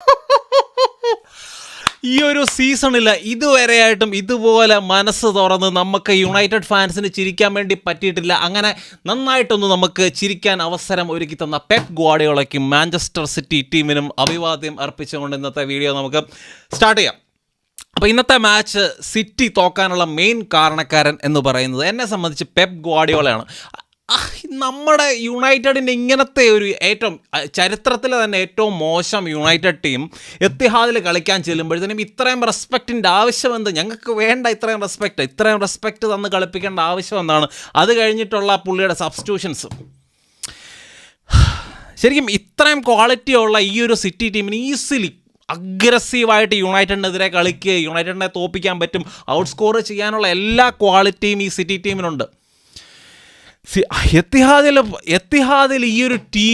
ഈ ഒരു സീസണിൽ ഇതുവരെയായിട്ടും ഇതുപോലെ മനസ്സ് തുറന്ന് നമുക്ക് യുണൈറ്റഡ് ഫാൻസിന് ചിരിക്കാൻ വേണ്ടി പറ്റിയിട്ടില്ല. അങ്ങനെ നന്നായിട്ടൊന്ന് നമുക്ക് ചിരിക്കാൻ അവസരം ഒരുക്കി തന്ന പെപ് ഗ്വാഡിയോളയ്ക്കും മാഞ്ചസ്റ്റർ സിറ്റി ടീമിനും അഭിവാദ്യം അർപ്പിച്ചുകൊണ്ട് ഇന്നത്തെ വീഡിയോ നമുക്ക് സ്റ്റാർട്ട് ചെയ്യാം. അപ്പോൾ ഇന്നത്തെ മാച്ച് സിറ്റി തോക്കാനുള്ള മെയിൻ കാരണക്കാരൻ എന്ന് പറയുന്നത് എന്നെ സംബന്ധിച്ച് പെപ് ഗ്വാഡിയോളയാണ്. നമ്മുടെ യുണൈറ്റഡിന്റെ ഇങ്ങനത്തെ ഒരു ഏറ്റവും ചരിത്രത്തിലെ തന്നെ ഏറ്റവും മോശം യുണൈറ്റഡ് ടീം എത്തിഹാദിൽ കളിക്കാൻ ചെല്ലുമ്പോഴത്തേനും ഇത്രയും റെസ്പെക്റ്റിന്റെ ആവശ്യം എന്ത് ഞങ്ങൾക്ക് വേണ്ട ഇത്രയും റെസ്പെക്റ്റ്. ഇത്രയും റെസ്പെക്റ്റ് തന്ന് കളിപ്പിക്കേണ്ട ആവശ്യം എന്താണ് അത് കഴിഞ്ഞിട്ടുള്ള പുള്ളിയുടെ സബ്സ്റ്റിറ്റ്യൂഷൻസ്. ശരിക്കും ഇത്രയും ക്വാളിറ്റി ഉള്ള ഈ ഒരു സിറ്റി ടീമിന് ഈസിലി അഗ്രസീവായിട്ട് യുണൈറ്റഡിനെതിരെ കളിക്കുക യുണൈറ്റഡിനെ തോപ്പിക്കാൻ പറ്റും ഔട്ട് സ്കോർ ചെയ്യാനുള്ള എല്ലാ ക്വാളിറ്റിയും ഈ സിറ്റി ടീമിനുണ്ട്. എത്തിഹാദിൽ എത്തിഹാദിൽ ഈ ഒരു ടീ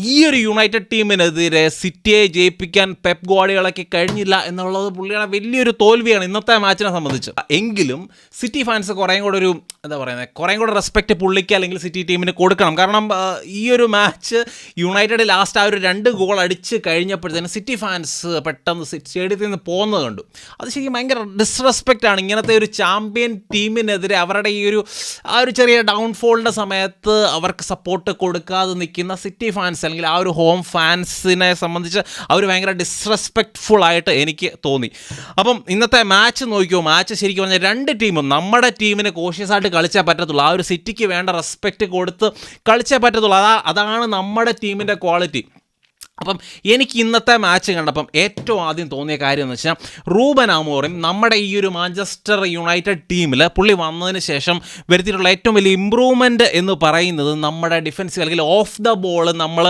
ഈ ഒരു യുണൈറ്റഡ് ടീമിനെതിരെ സിറ്റിയെ ജയിപ്പിക്കാൻ പെപ് ഗോഡികളൊക്കെ കഴിഞ്ഞില്ല എന്നുള്ളത് പുള്ളിയുടെ വലിയൊരു തോൽവിയാണ് ഇന്നത്തെ മാച്ചിനെ സംബന്ധിച്ച്. എങ്കിലും സിറ്റി ഫാൻസ് കുറേയും കൂടെ ഒരു എന്താ പറയുന്നത് കുറേയും കൂടെ റെസ്പെക്റ്റ് പുള്ളിക്ക് അല്ലെങ്കിൽ സിറ്റി ടീമിന് കൊടുക്കണം. കാരണം ഈ ഒരു മാച്ച് യുണൈറ്റഡ് ലാസ്റ്റ് ആ ഒരു രണ്ട് ഗോൾ അടിച്ച് കഴിഞ്ഞപ്പോഴത്തേനും സിറ്റി ഫാൻസ് പെട്ടെന്ന് സ്റ്റേഡിയത്തിൽ നിന്ന് പോകുന്നത് കണ്ടു. അത് ശരിക്കും ഭയങ്കര ഡിസ്റെസ്പെക്റ്റ് ആണ്. ഇങ്ങനത്തെ ഒരു ചാമ്പ്യൻ ടീമിനെതിരെ അവരുടെ ഈ ഒരു ആ ഒരു ചെറിയ ഡൗൺഫോളിന്റെ സമയത്ത് അവർക്ക് സപ്പോർട്ട് കൊടുക്കാതെ നിൽക്കുന്ന സിറ്റി ഫാൻസ് അല്ലെങ്കിൽ ആ ഒരു ഹോം ഫാൻസിനെ സംബന്ധിച്ച് അവർ ഭയങ്കര ഡിസ്റെസ്പെക്ട്ഫുൾ ആയിട്ട് എനിക്ക് തോന്നി. അപ്പം ഇന്നത്തെ മാച്ച് നോക്കിയോ? മാച്ച് ശരിക്കും പറഞ്ഞാൽ രണ്ട് ടീമും നമ്മുടെ ടീമിന് കോഷ്യസായിട്ട് കളിച്ചേ പറ്റത്തുള്ളൂ. ആ ഒരു സിറ്റിക്ക് വേണ്ട റെസ്പെക്റ്റ് കൊടുത്ത് കളിച്ചേ പറ്റത്തുള്ളൂ. അതാ അതാണ് നമ്മുടെ ടീമിന്റെ ക്വാളിറ്റി അപ്പം എനിക്ക് ഇന്നത്തെ മാച്ച് കണ്ടപ്പം ഏറ്റവും ആദ്യം തോന്നിയ കാര്യം എന്ന് വെച്ചാൽ റൂബൻ അമോറും നമ്മുടെ ഈ ഒരു മാഞ്ചസ്റ്റർ യുണൈറ്റഡ് ടീമിൽ പുള്ളി വന്നതിന് ശേഷം വരുത്തിയിട്ടുള്ള ഏറ്റവും വലിയ ഇമ്പ്രൂവ്മെന്റ് എന്ന് പറയുന്നത് നമ്മുടെ ഡിഫൻസ് അല്ലെങ്കിൽ ഓഫ് ദ ബോൾ നമ്മൾ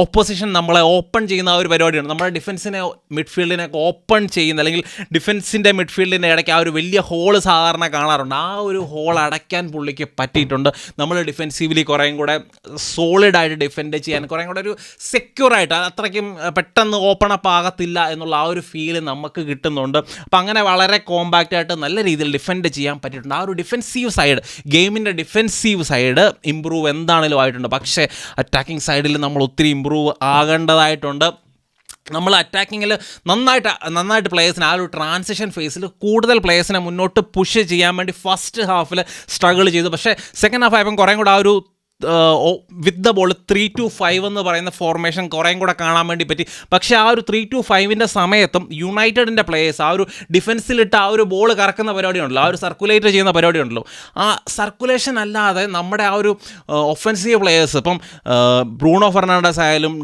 ഓപ്പോസിഷൻ നമ്മളെ ഓപ്പൺ ചെയ്യുന്ന ആ ഒരു പരിപാടിയാണ്. നമ്മുടെ ഡിഫൻസിനെ മിഡ്ഫീൽഡിനെ ഓപ്പൺ ചെയ്യുന്ന അല്ലെങ്കിൽ ഡിഫൻസിന്റെ മിഡ്ഫീൽഡിന്റെ ഇടയ്ക്ക് ആ ഒരു വലിയ ഹോൾ സാധാരണ കാണാറുണ്ട്. ആ ഒരു ഹോൾ അടയ്ക്കാൻ പുള്ളിക്ക് പറ്റിയിട്ടുണ്ട്. നമ്മൾ ഡിഫെൻസീവ്ലി കുറേയും കൂടെ സോളിഡായിട്ട് ഡിഫെൻഡ് ചെയ്യാൻ കുറേയും കൂടെ ഒരു സെക്യൂർ ആയിട്ട് അത്രയ്ക്കും പെട്ടെന്ന് ഓപ്പൺ അപ്പ് ആകത്തില്ല എന്നുള്ള ആ ഒരു ഫീൽ നമുക്ക് കിട്ടുന്നുണ്ട്. അപ്പം അങ്ങനെ വളരെ കോമ്പാക്റ്റ് ആയിട്ട് നല്ല രീതിയിൽ ഡിഫെൻഡ് ചെയ്യാൻ പറ്റിയിട്ടുണ്ട്. ആ ഒരു ഡിഫെൻസീവ് സൈഡ് ഗെയിമിന്റെ ഡിഫെൻസീവ് സൈഡ് ഇമ്പ്രൂവ് എന്താണെങ്കിലും ആയിട്ടുണ്ട്. പക്ഷേ അറ്റാക്കിംഗ് സൈഡിൽ നമ്മൾ ഒത്തിരി ഇമ്പ്രൂവ് ആകേണ്ടതായിട്ടുണ്ട്. നമ്മൾ അറ്റാക്കിങ്ങിൽ നന്നായിട്ട് നന്നായിട്ട് പ്ലേയേഴ്സിന് ആ ഒരു ട്രാൻസിഷൻ ഫേസിൽ കൂടുതൽ പ്ലേയേഴ്സിനെ മുന്നോട്ട് പുഷ് ചെയ്യാൻ വേണ്ടി ഫസ്റ്റ് ഹാഫിൽ സ്ട്രഗിൾ ചെയ്തു. പക്ഷേ സെക്കൻഡ് ഹാഫ് ആയപ്പം കുറേ കൂടെ ആ ഒരു with the ball three two five എന്ന് പറയുന്ന ഫോർമേഷൻ കുറേയും കൂടെ കാണാൻ വേണ്ടി പറ്റി. പക്ഷേ ആ ഒരു ത്രീ ടു ഫൈവിന്റെ സമയത്തും യുണൈറ്റഡിന്റെ പ്ലേയേഴ്സ് ആ ഒരു ഡിഫൻസിലിട്ട് ആ ഒരു ബോൾ കറക്കുന്ന പരിപാടി ഉണ്ടല്ലോ ആ ഒരു സർക്കുലേറ്റ് ചെയ്യുന്ന പരിപാടി ഉണ്ടല്ലോ ആ സർക്കുലേഷൻ അല്ലാതെ നമ്മുടെ ആ ഒരു ഒഫൻസീവ് പ്ലേയേഴ്സ് ഇപ്പം ബ്രൂണോ ഫെർണാണ്ടസ് ആയാലും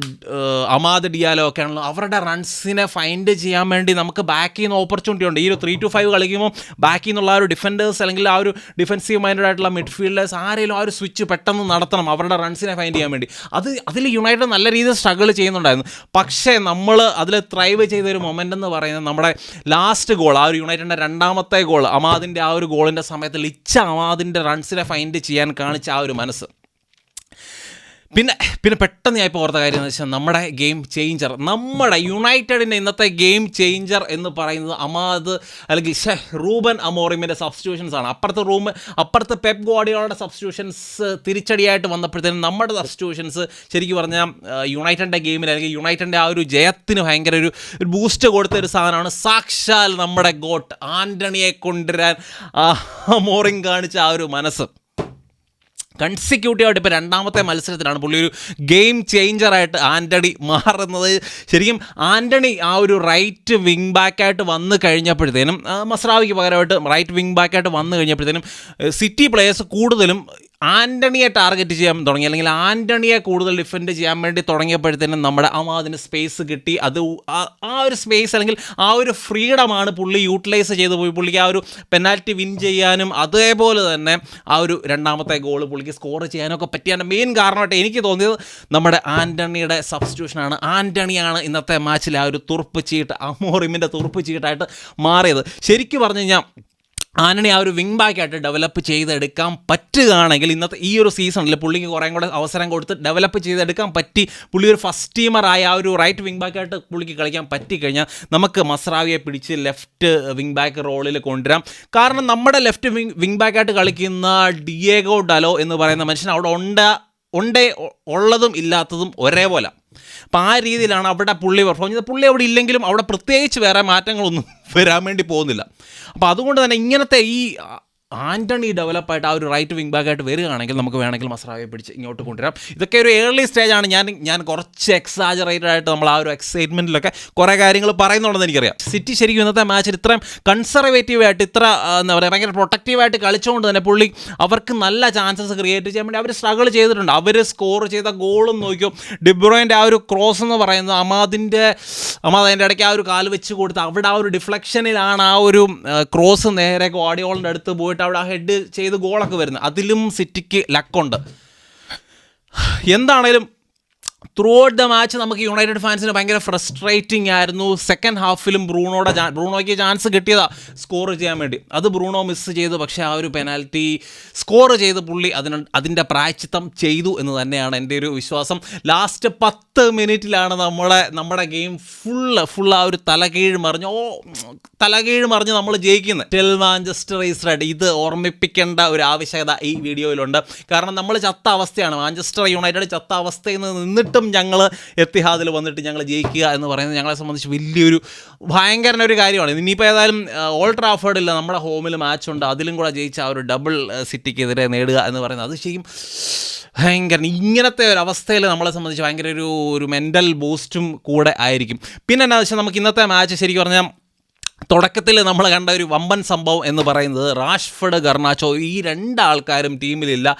അമാദ് ഡിയാലോ ഒക്കെ ആണല്ലോ അവരുടെ റൺസിനെ ഫൈൻഡ് ചെയ്യാൻ വേണ്ടി നമുക്ക് ബാക്കിൽ നിന്ന് ഓപ്പർച്യൂണിറ്റി ഉണ്ട്. ഈ ഒരു ത്രീ ടു ഫൈവ് കളിക്കുമ്പോൾ ബാക്കിൽ നിന്നുള്ള ആ ഒരു ഡിഫൻഡേഴ്സ് അല്ലെങ്കിൽ ആ ഒരു ഡിഫൻസീവ് മൈൻഡഡ് ആയിട്ടുള്ള മിഡ്ഫീൽഡേഴ്സ് ആരെങ്കിലും ആ ഒരു സ്വിച്ച് പെട്ടെന്ന് നടത്തണം അവരുടെ റൺസിനെ ഫൈൻഡ് ചെയ്യാൻ വേണ്ടി. അത് അതിൽ യുണൈറ്റഡ് നല്ല രീതിയിൽ സ്ട്രഗിൾ ചെയ്യുന്നുണ്ടായിരുന്നു. പക്ഷേ നമ്മൾ അതിൽ ത്രൈവ് ചെയ്ത ഒരു മൊമെന്റ് എന്ന് പറയുന്നത് നമ്മുടെ ലാസ്റ്റ് ഗോൾ ആ ഒരു യുണൈറ്റഡിന്റെ രണ്ടാമത്തെ ഗോൾ അമാദിന്റെ ആ ഒരു ഗോളിന്റെ സമയത്ത് ലിച്ച അമാദിന്റെ റൺസിനെ ഫൈൻഡ് ചെയ്യാൻ കാണിച്ച ആ ഒരു മനസ്സ്. പിന്നെ പിന്നെ പെട്ടെന്ന് ഞാൻ ഇപ്പോൾ ഓർത്ത കാര്യം എന്ന് വെച്ചാൽ നമ്മുടെ ഗെയിം ചേഞ്ചർ നമ്മുടെ യുണൈറ്റഡിന്റെ ഇന്നത്തെ ഗെയിം ചേഞ്ചർ എന്ന് പറയുന്നത് അമാദ് അല്ലെങ്കിൽ റൂബൻ അമോറിമിന്റെ സബ്സ്റ്റിറ്റ്യൂഷൻസ് ആണ്. അപ്പുറത്തെ റൂം അപ്പുറത്തെ പെപ് ഗോഡികളുടെ സബ്സ്റ്റിറ്റ്യൂഷൻസ് തിരിച്ചടിയായിട്ട് വന്നപ്പോഴത്തേനും നമ്മുടെ സബ്സ്റ്റിറ്റ്യൂഷൻസ് ശരിക്കും പറഞ്ഞാൽ യുണൈറ്റഡിന്റെ ഗെയിമിൽ അല്ലെങ്കിൽ യുണൈറ്റഡിന്റെ ആ ഒരു ജയത്തിന് ഭയങ്കര ഒരു ബൂസ്റ്റ് കൊടുത്ത ഒരു സാധനമാണ്. സാക്ഷാൽ നമ്മുടെ ഗോട്ട് ആന്റണിയെ കൊണ്ടുവരാൻ അമോറിങ് കാണിച്ച ആ ഒരു മനസ്സ്. കൺസിക്യൂട്ടീവായിട്ട് ഇപ്പോൾ രണ്ടാമത്തെ മത്സരത്തിലാണ് പുള്ളി ഒരു ഗെയിം ചേഞ്ചറായിട്ട് ആന്റണി മാറുന്നത്. ശരിക്കും ആന്റണി ആ ഒരു റൈറ്റ് വിങ് ബാക്കായിട്ട് വന്നു കഴിഞ്ഞപ്പോഴത്തേനും മസ്രാവിക്ക് പകരമായിട്ട് റൈറ്റ് വിങ് ബാക്കായിട്ട് വന്നു കഴിഞ്ഞപ്പോഴത്തേനും സിറ്റി പ്ലേയേഴ്സ് കൂടുതലും ആന്റണിയെ ടാർഗറ്റ് ചെയ്യാൻ തുടങ്ങി അല്ലെങ്കിൽ ആന്റണിയെ കൂടുതൽ ഡിഫെൻഡ് ചെയ്യാൻ വേണ്ടി തുടങ്ങിയപ്പോഴത്തേനും നമ്മുടെ അമാദിന് സ്പേസ് കിട്ടി. അത് ആ- ആ ഒരു സ്പേസ് അല്ലെങ്കിൽ ആ ഒരു ഫ്രീഡമാണ് പുള്ളി യൂട്ടിലൈസ് ചെയ്ത് പോയി. പുള്ളിക്ക് ആ ഒരു പെനാൽറ്റി വിൻ ചെയ്യാനും അതേപോലെ തന്നെ ആ ഒരു രണ്ടാമത്തെ ഗോൾ പുള്ളിക്ക് സ്കോർ ചെയ്യാനൊക്കെ പറ്റിയാണ്. മെയിൻ കാരണമായിട്ട് എനിക്ക് തോന്നിയത് നമ്മുടെ ആന്റണിയുടെ സബ്സ്റ്റിറ്റ്യൂഷനാണ്. ആന്റണിയാണ് ഇന്നത്തെ മാച്ചിൽ ആ ഒരു തുറുപ്പ് ചീട്ട് അമോറിമിന്റെ തുറുപ്പ് ചീട്ടായിട്ട് മാറിയത്. ശരിക്കും പറഞ്ഞു കഴിഞ്ഞാൽ ആന്റണി ആ ഒരു വിങ് ബാക്കായിട്ട് ഡെവലപ്പ് ചെയ്തെടുക്കാൻ പറ്റുകയാണെങ്കിൽ ഇന്നത്തെ ഈ ഒരു സീസണിൽ പുള്ളിക്ക് കുറേ കൂടെ അവസരം കൊടുത്ത് ഡെവലപ്പ് ചെയ്തെടുക്കാൻ പറ്റി. പുള്ളി ഒരു ഫസ്റ്റ് ടീമറായ ആ ഒരു റൈറ്റ് വിങ് ബാക്കായിട്ട് പുള്ളിക്ക് കളിക്കാൻ പറ്റിക്കഴിഞ്ഞാൽ നമുക്ക് മസ്രാവിയെ പിടിച്ച് ലെഫ്റ്റ് വിങ് ബാക്ക് റോളിൽ കൊണ്ടുവരാം. കാരണം നമ്മുടെ ലെഫ്റ്റ് വിങ് വിങ് ബാക്കായിട്ട് കളിക്കുന്ന ഡിയേഗോ ഡലോ എന്ന് പറയുന്ന മനുഷ്യൻ അവിടെ ഉണ്ട് ഉണ്ടേ ഉള്ളതും ഇല്ലാത്തതും ഒരേപോലെ. അപ്പോൾ ആ രീതിയിലാണ് അവിടെ പുള്ളി പെർഫോം ചെയ്തത് പുള്ളി അവിടെ ഇല്ലെങ്കിലും അവിടെ പ്രത്യേകിച്ച് വേറെ മാറ്റങ്ങളൊന്നും വരാൻ വേണ്ടി പോകുന്നില്ല. അപ്പോൾ അതുകൊണ്ട് തന്നെ ഇങ്ങനത്തെ ഈ ആന്റണി ഡെവലപ്പായിട്ട് ആ ഒരു റൈറ്റ് വിങ് ബാക്കായിട്ട് വരികയാണെങ്കിൽ നമുക്ക് വേണമെങ്കിൽ മസ്രാവിയെ പിടിച്ച് ഇങ്ങോട്ട് കൊണ്ടുവരാം. ഇതൊക്കെ ഒരു ഏർലി സ്റ്റേജാണ് ഞാൻ ഞാൻ കുറച്ച് എക്സാജറേറ്റഡ് ആയിട്ട് നമ്മൾ ആ ഒരു എക്സൈറ്റ്മെന്റിലൊക്കെ കുറേ കാര്യങ്ങൾ പറയുന്നുണ്ടെന്ന് എനിക്കറിയാം. സിറ്റി ശരിക്കും ഇന്നത്തെ മാച്ചിൽ ഇത്രയും കൺസർവേറ്റീവ് ആയിട്ട് ഇത്ര എന്താ പറയുക ഭയങ്കര പ്രൊട്ടക്റ്റീവായിട്ട് കളിച്ചുകൊണ്ട് തന്നെ പുള്ളി അവർക്ക് നല്ല ചാൻസസ് ക്രിയേറ്റ് ചെയ്യാൻ വേണ്ടി അവർ സ്ട്രഗിൾ ചെയ്തിട്ടുണ്ട്. അവർ സ്കോർ ചെയ്ത ഗോളും നോക്കിയോ ഡിബ്രോയിന്റെ ആ ഒരു ക്രോസ് എന്ന് പറയുന്നത് അമാദിന്റെ അമാദ് അതിന്റെ ഇടയ്ക്ക് ആ ഒരു കാൽ വെച്ച് കൊടുത്ത് അവിടെ ആ ഒരു ഡിഫ്ലക്ഷനിലാണ് ആ ഒരു ക്രോസ് നേരെ ഗോഡിയോളിന്റെ അടുത്ത് പോയിട്ട് അവിടെ ആ ഹെഡ് ചെയ്ത് ഗോളൊക്കെ വരുന്നത്. അതിലും സിറ്റിക്ക് ലക്കുണ്ട് എന്താണേലും ത്രൂ ഔട്ട് ദ മാച്ച് നമുക്ക് യുണൈറ്റഡ് ഫാൻസിന് ഭയങ്കര ഫ്രസ്ട്രേറ്റിംഗ് ആയിരുന്നു. സെക്കൻഡ് ഹാഫിലും ബ്രൂണോടെ ബ്രൂണോയ്ക്ക് ചാൻസ് കിട്ടിയതാ. സ്കോർ ചെയ്യാൻ വേണ്ടി. അത് ബ്രൂണോ മിസ് ചെയ്തു. പക്ഷേ ആ ഒരു പെനാൽറ്റി സ്കോർ ചെയ്ത് പുള്ളി അതിന് അതിന്റെ പ്രായച്ചിത്തം ചെയ്തു എന്ന് തന്നെയാണ് എന്റെ ഒരു വിശ്വാസം. ലാസ്റ്റ് പത്ത് മിനിറ്റിലാണ് നമ്മളെ നമ്മുടെ ഗെയിം ഫുള്ള് ഫുൾ ആ ഒരു തലകീഴ് മറിഞ്ഞ്. ഓ തലകീഴ് മറിഞ്ഞ് നമ്മൾ ജയിക്കുന്നത് ടെൽ മാഞ്ചസ്റ്റർ ഈസ് റെഡ് ഇത് ഓർമ്മിപ്പിക്കേണ്ട ഒരു ആവശ്യകത ഈ വീഡിയോയിലുണ്ട്. കാരണം നമ്മൾ ചത്ത അവസ്ഥയാണ്. മാഞ്ചസ്റ്റർ യുണൈറ്റഡ് ചത്ത അവസ്ഥയിൽ നിന്ന് നിന്നിട്ടും ഞങ്ങൾ എത്തിഹാദിൽ വന്നിട്ട് ഞങ്ങൾ ജയിക്കുക എന്ന് പറയുന്നത് ഞങ്ങളെ സംബന്ധിച്ച് വലിയൊരു ഭയങ്കര ഒരു കാര്യമാണ്. ഇനിയിപ്പോൾ ഏതായാലും ഓൾ ട്രാഫേർഡില്ല നമ്മുടെ ഹോമിൽ മാച്ചുണ്ട് അതിലും കൂടെ ജയിച്ച ആ ഒരു ഡബിൾ സിറ്റിക്കെതിരെ നേടുക എന്ന് പറയുന്നത്. അത് ശരിക്കും ഭയങ്കര ഇങ്ങനത്തെ ഒരു അവസ്ഥയിൽ നമ്മളെ സംബന്ധിച്ച് ഭയങ്കര ഒരു ഒരു മെന്റൽ ബൂസ്റ്റും കൂടെ ആയിരിക്കും. പിന്നെ എന്താ വെച്ചാൽ നമുക്ക് ഇന്നത്തെ മാച്ച് ശരിക്കും പറഞ്ഞാൽ തുടക്കത്തിൽ നമ്മൾ കണ്ട ഒരു വമ്പൻ സംഭവം എന്ന് പറയുന്നത് റാഷ്ഫഡ് ഗർണാച്ചോ ഈ രണ്ടാൾക്കാരും ടീമിലില്ല.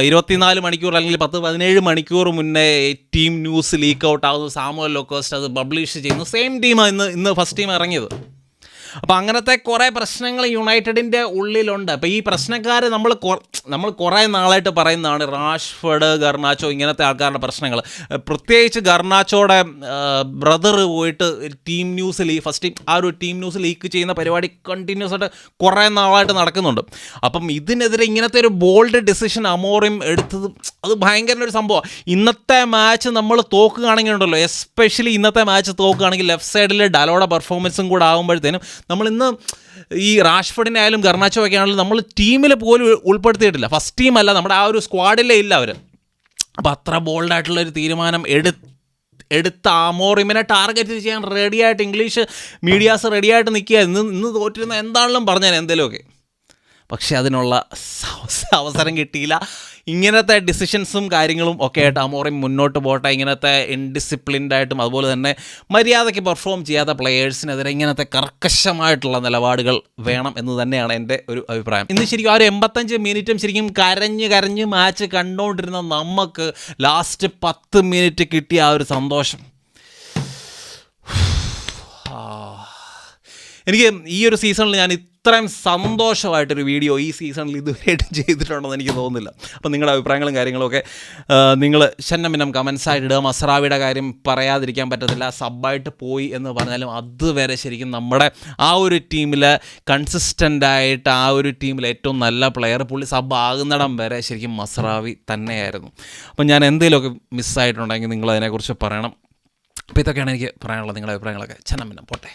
ഇരുപത്തിനാല് മണിക്കൂർ അല്ലെങ്കിൽ പത്ത് പതിനേഴ് മണിക്കൂർ മുന്നേ ടീം ന്യൂസ് ലീക്ക് ഔട്ട് ആകുന്നു. സാമുവൽ ലോക്കോസ്റ്റ് അത് പബ്ലിഷ് ചെയ്യുന്നു. സെയിം ടീമാണ് ഇന്ന് ഇന്ന് ഫസ്റ്റ് ടീം ഇറങ്ങിയത്. അപ്പോൾ അങ്ങനത്തെ കുറേ പ്രശ്നങ്ങൾ യുണൈറ്റഡിന്റെ ഉള്ളിലുണ്ട്. അപ്പോൾ ഈ പ്രശ്നക്കാർ നമ്മൾ നമ്മൾ കുറേ നാളായിട്ട് പറയുന്നതാണ് റാഷ്ഫഡ് ഗർണാച്ചോ ഇങ്ങനത്തെ ആൾക്കാരുടെ പ്രശ്നങ്ങൾ. പ്രത്യേകിച്ച് ഗർണാച്ചോടെ ബ്രദർ പോയിട്ട് ടീം ന്യൂസ് ലീ ഫസ്റ്റ് ആ ഒരു ടീം ന്യൂസ് ലീക്ക് ചെയ്യുന്ന പരിപാടി കണ്ടിന്യൂസ് ആയിട്ട് കുറേ നാളായിട്ട് നടക്കുന്നുണ്ട്. അപ്പം ഇതിനെതിരെ ഇങ്ങനത്തെ ഒരു ബോൾഡ് ഡിസിഷൻ അമോറിം എടുത്തത് അത് ഭയങ്കര ഒരു സംഭവം ഇന്നത്തെ മാച്ച് നമ്മൾ തോക്കുകയാണെങ്കിൽ ഉണ്ടല്ലോ എസ്പെഷ്യലി ഇന്നത്തെ മാച്ച് തോക്കുകയാണെങ്കിൽ ലെഫ്റ്റ് സൈഡിലെ ഡലോടെ പെർഫോമൻസും കൂടെ ആകുമ്പോഴത്തേനും നമ്മൾ ഇന്ന് ഈ റാഷ്ഫഡിനെ ആയാലും ഗർണാച്ചോ ഒക്കെ ആണെങ്കിലും നമ്മൾ ടീമിൽ പോലും ഉൾപ്പെടുത്തിയിട്ടില്ല. ഫസ്റ്റ് ടീമല്ല നമ്മുടെ ആ ഒരു സ്ക്വാഡിലേ ഇല്ല അവർ അപ്പോൾ അത്ര ബോൾഡായിട്ടുള്ള ഒരു തീരുമാനം എടു എടുത്ത ആമോറിമിനെ ടാർഗറ്റ് ചെയ്യാൻ റെഡിയായിട്ട് ഇംഗ്ലീഷ് മീഡിയാസ് റെഡിയായിട്ട് നിൽക്കുക ഇന്ന് ഇന്ന് തോറ്റിരുന്ന എന്താണെങ്കിലും പറഞ്ഞാൽ എന്തെങ്കിലുമൊക്കെ. പക്ഷേ അതിനുള്ള അവസരം കിട്ടിയില്ല. ഇങ്ങനത്തെ ഡിസിഷൻസും കാര്യങ്ങളും ഒക്കെ ആയിട്ട് അമോറിം മുന്നോട്ട് പോട്ടെ ഇങ്ങനത്തെ ഇൻഡിസിപ്ലിൻഡായിട്ടും അതുപോലെ തന്നെ മര്യാദയ്ക്ക് പെർഫോം ചെയ്യാത്ത പ്ലെയേഴ്സിനെതിരെ ഇങ്ങനത്തെ കർക്കശമായിട്ടുള്ള നിലപാടുകൾ വേണം എന്ന് തന്നെയാണ് എന്റെ ഒരു അഭിപ്രായം. ഇന്ന് ശരിക്കും ആ ഒരു എൺപത്തഞ്ച് മിനിറ്റും ശരിക്കും കരഞ്ഞ് കരഞ്ഞ് മാച്ച് കണ്ടുകൊണ്ടിരുന്ന നമുക്ക് ലാസ്റ്റ് പത്ത് മിനിറ്റ് കിട്ടിയ ആ ഒരു സന്തോഷം. എനിക്ക് ഈ ഒരു സീസണിൽ ഞാൻ ഇത്രയും സന്തോഷമായിട്ടൊരു വീഡിയോ ഈ സീസണിൽ ഇതുവരെയായിട്ടും ചെയ്തിട്ടുണ്ടെന്ന് എനിക്ക് തോന്നുന്നില്ല. അപ്പോൾ നിങ്ങളുടെ അഭിപ്രായങ്ങളും കാര്യങ്ങളൊക്കെ നിങ്ങൾ ശന്നം കമൻസ് ആയിട്ട് ഇടുക മസറാവിയുടെ കാര്യം പറയാതിരിക്കാൻ പറ്റത്തില്ല സബ്ബായിട്ട് പോയി എന്ന് പറഞ്ഞാലും അതുവരെ ശരിക്കും നമ്മുടെ ആ ഒരു ടീമിൽ കൺസിസ്റ്റന്റായിട്ട് ആ ഒരു ടീമിൽ ഏറ്റവും നല്ല പ്ലെയർ പുള്ളി സബ് ആകുന്നിടം വരെ ശരിക്കും മസറാവി തന്നെയായിരുന്നു. അപ്പം ഞാൻ എന്തെങ്കിലുമൊക്കെ മിസ്സായിട്ടുണ്ടെങ്കിൽ നിങ്ങൾ അതിനെക്കുറിച്ച് പറയണം. അപ്പോൾ ഇതൊക്കെയാണ് എനിക്ക് പറയാനുള്ളത് നിങ്ങളുടെ അഭിപ്രായങ്ങളൊക്കെ. ചന്നമിനം പോട്ടെ.